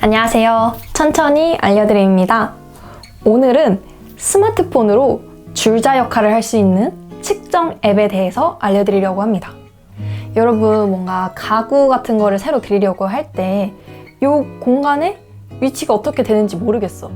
안녕하세요. 천천히 알려드립니다. 오늘은 스마트폰으로 줄자 역할을 할 수 있는 측정 앱에 대해서 알려드리려고 합니다. 여러분 뭔가 가구 같은 거를 새로 그리려고 할 때 이 공간에 위치가 어떻게 되는지 모르겠어.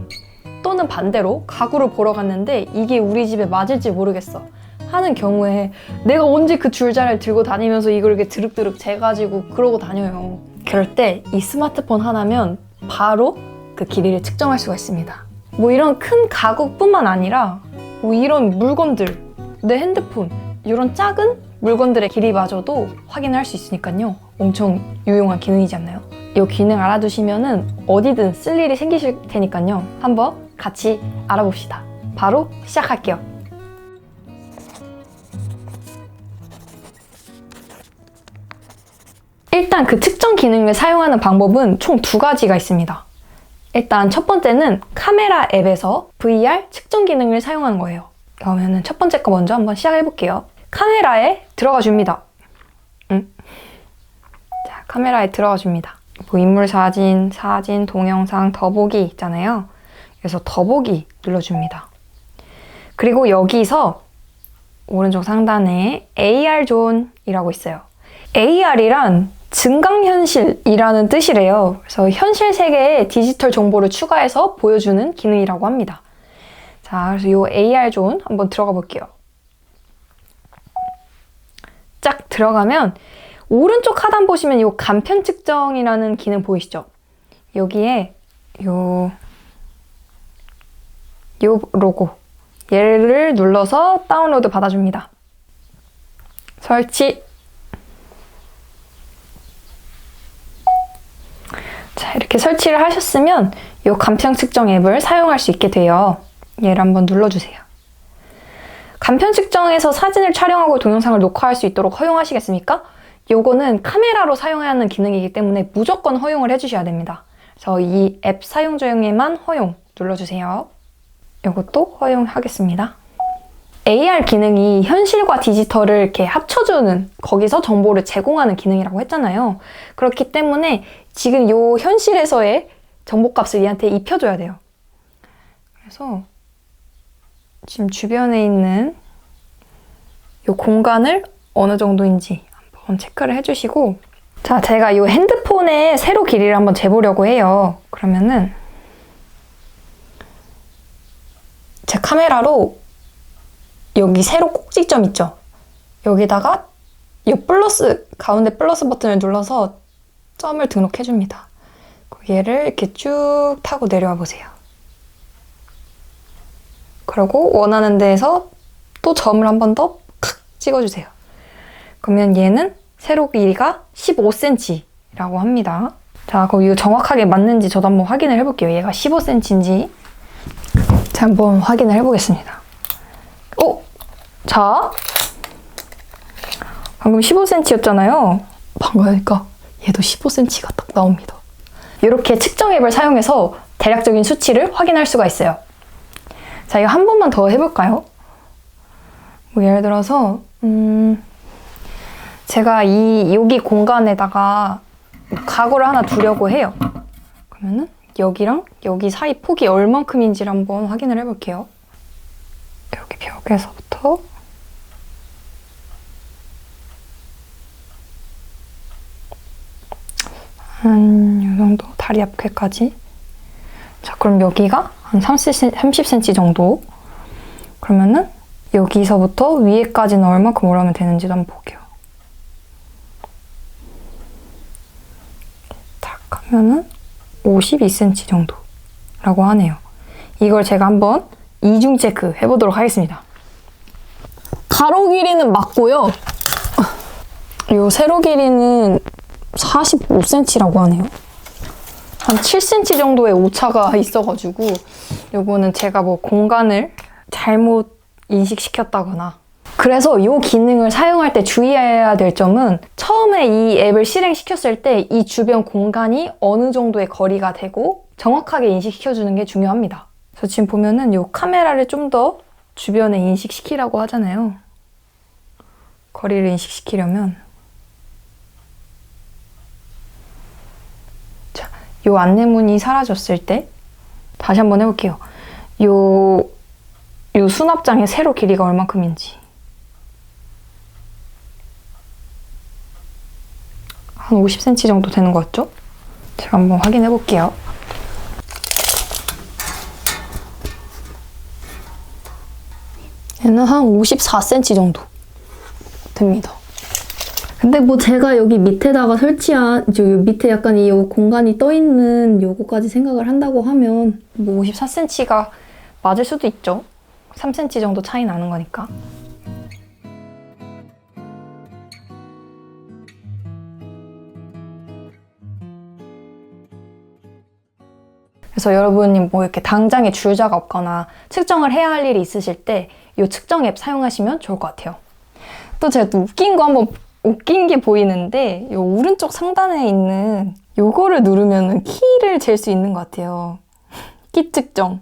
또는 반대로 가구를 보러 갔는데 이게 우리 집에 맞을지 모르겠어. 하는 경우에 내가 언제 그 줄자를 들고 다니면서 이걸 이렇게 드륵드륵 재가지고 그러고 다녀요. 그럴 때 이 스마트폰 하나면 바로 그 길이를 측정할 수가 있습니다. 뭐 이런 큰 가구뿐만 아니라 뭐 이런 물건들, 내 핸드폰, 이런 작은 물건들의 길이마저도 확인할 수 있으니까요. 엄청 유용한 기능이지 않나요? 이 기능 알아두시면은 어디든 쓸 일이 생기실 테니까요. 한번 같이 알아봅시다. 바로 시작할게요. 일단 그 측정 기능을 사용하는 방법은 총 두 가지가 있습니다. 일단 첫 번째는 카메라 앱에서 VR 측정 기능을 사용하는 거예요. 그러면은 첫 번째 거 먼저 한번 시작해 볼게요. 카메라에 들어가 줍니다. 음. 자, 카메라에 들어가 줍니다. 뭐 인물 사진, 사진, 동영상, 더보기 있잖아요. 그래서 더보기 눌러줍니다. 그리고 여기서 오른쪽 상단에 AR 존이라고 있어요. AR이란 증강현실이라는 뜻이래요. 그래서 현실 세계에 디지털 정보를 추가해서 보여주는 기능이라고 합니다. 자, 그래서 이 AR 존 한번 들어가 볼게요. 쫙 들어가면 오른쪽 하단 보시면 이 간편 측정이라는 기능 보이시죠? 여기에 요, 요 로고 얘를 눌러서 다운로드 받아줍니다. 설치 이렇게 설치를 하셨으면 이 간편 측정 앱을 사용할 수 있게 돼요. 얘를 한번 눌러주세요. 간편 측정에서 사진을 촬영하고 동영상을 녹화할 수 있도록 허용하시겠습니까? 요거는 카메라로 사용해야 하는 기능이기 때문에 무조건 허용을 해주셔야 됩니다. 그래서 이 앱 사용 중에만 허용 눌러주세요. 이것도 허용하겠습니다. AR 기능이 현실과 디지털을 이렇게 합쳐주는 거기서 정보를 제공하는 기능이라고 했잖아요. 그렇기 때문에 지금 이 현실에서의 정보값을 얘한테 입혀줘야 돼요. 그래서 지금 주변에 있는 이 공간을 어느 정도인지 한번 체크를 해주시고 자 제가 이 핸드폰의 세로 길이를 한번 재보려고 해요. 그러면은 제 카메라로 여기 세로 꼭지점 있죠? 여기다가 이 플러스 가운데 플러스 버튼을 눌러서 점을 등록해 줍니다. 얘를 이렇게 쭉 타고 내려와 보세요. 그리고 원하는 데에서 또 점을 한 번 더 찍어주세요. 그러면 얘는 세로 길이가 15cm라고 합니다. 자, 그럼 이거 정확하게 맞는지 저도 한번 확인을 해볼게요. 얘가 15cm인지. 자, 한번 확인을 해보겠습니다. 오! 자. 방금 15cm였잖아요. 방금 하니까 얘도 15cm가 딱 나옵니다. 이렇게 측정 앱을 사용해서 대략적인 수치를 확인할 수가 있어요. 자, 이거 한 번만 더 해볼까요? 뭐 예를 들어서, 음, 제가 이, 여기 공간에다가 가구를 하나 두려고 해요. 그러면은 여기랑 여기 사이 폭이 얼만큼인지를 한번 확인을 해볼게요. 여기 벽에서부터 한 이 정도? 다리 앞에까지? 자 그럼 여기가 한 30, 30cm 정도? 그러면은 여기서부터 위에까지는 얼마큼 올라오면 되는지도 한번 볼게요. 딱 하면은 52cm 정도라고 하네요. 이걸 제가 한번 이중 체크 해보도록 하겠습니다. 가로 길이는 맞고요. 요 세로 길이는 45cm라고 하네요. 한 7cm 정도의 오차가 있어가지고 요거는 제가 뭐 공간을 잘못 인식시켰다거나 그래서 이 기능을 사용할 때 주의해야 될 점은 처음에 이 앱을 실행시켰을 때 이 주변 공간이 어느 정도의 거리가 되고 정확하게 인식시켜주는 게 중요합니다. 그래서 지금 보면은 이 카메라를 좀 더 주변에 인식시키라고 하잖아요. 거리를 인식시키려면 요 안내문이 사라졌을 때 다시 한번 해볼게요. 요, 요 수납장의 세로 길이가 얼만큼인지 한 50cm 정도 되는 것 같죠? 제가 한번 확인해 볼게요. 얘는 한 54cm 정도 됩니다. 근데 뭐 제가 여기 밑에다가 설치한 저 밑에 약간 이 공간이 떠 있는 요거까지 생각을 한다고 하면 뭐 54cm가 맞을 수도 있죠. 3cm 정도 차이 나는 거니까. 그래서 여러분이 뭐 이렇게 당장에 줄자가 없거나 측정을 해야 할 일이 있으실 때 이 측정 앱 사용하시면 좋을 것 같아요. 또 제가 또 웃긴 거 한번 웃긴 게 보이는데 이 오른쪽 상단에 있는 요거를 누르면 키를 잴 수 있는 것 같아요. 키 측정.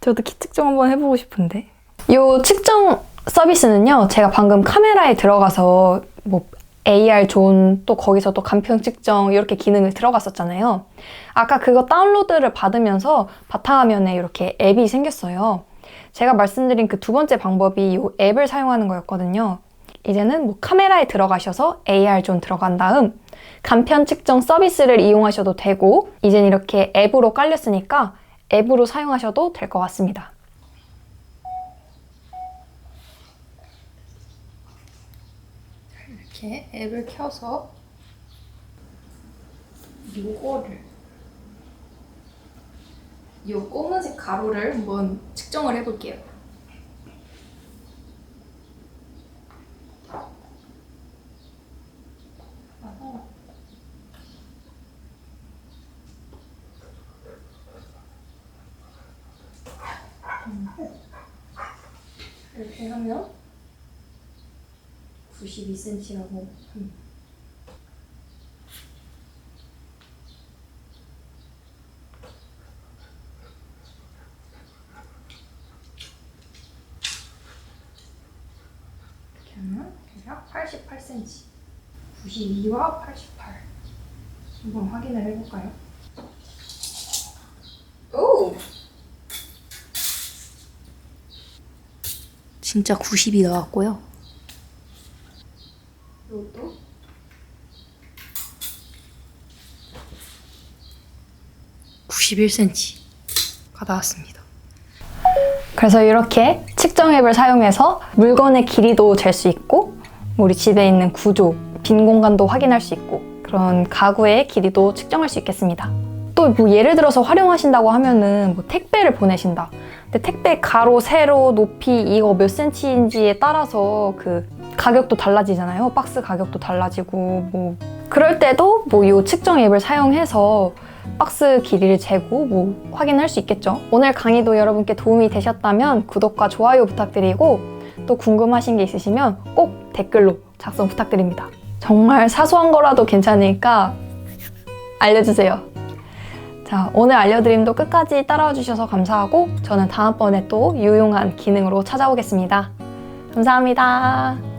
저도 키 측정 한번 해보고 싶은데. 이 측정 서비스는요, 제가 방금 카메라에 들어가서 뭐 AR 존, 또 거기서 또 간편 측정 이렇게 기능을 들어갔었잖아요. 아까 그거 다운로드를 받으면서 바탕화면에 이렇게 앱이 생겼어요. 제가 말씀드린 그 두 번째 방법이 이 앱을 사용하는 거였거든요. 이제는 뭐 카메라에 들어가셔서 AR 존 들어간 다음 간편 측정 서비스를 이용하셔도 되고 이젠 이렇게 앱으로 깔렸으니까 앱으로 사용하셔도 될 것 같습니다. 이렇게 앱을 켜서 요거를 요 검은색 가로를 한번 측정을 해볼게요. 하면 92cm라고 합니다. 이렇게 하면 대략 88cm. 92와 88. 한번 확인을 해볼까요? 오! 진짜 90이 나왔고요. 이것도 91cm가 나왔습니다. 그래서 이렇게 측정 앱을 사용해서 물건의 길이도 잴 수 있고 우리 집에 있는 구조, 빈 공간도 확인할 수 있고 그런 가구의 길이도 측정할 수 있겠습니다. 또 뭐 예를 들어서 활용하신다고 하면은 뭐 택배를 보내신다. 근데 택배 가로, 세로, 높이 이거 몇 센치인지에 따라서 그 가격도 달라지잖아요. 박스 가격도 달라지고 뭐 그럴 때도 뭐 이 측정 앱을 사용해서 박스 길이를 재고 뭐 확인할 수 있겠죠. 오늘 강의도 여러분께 도움이 되셨다면 구독과 좋아요 부탁드리고 또 궁금하신 게 있으시면 꼭 댓글로 작성 부탁드립니다. 정말 사소한 거라도 괜찮으니까 알려주세요. 자, 오늘 알려드림도 끝까지 따라와 주셔서 감사하고 저는 다음번에 또 유용한 기능으로 찾아오겠습니다. 감사합니다.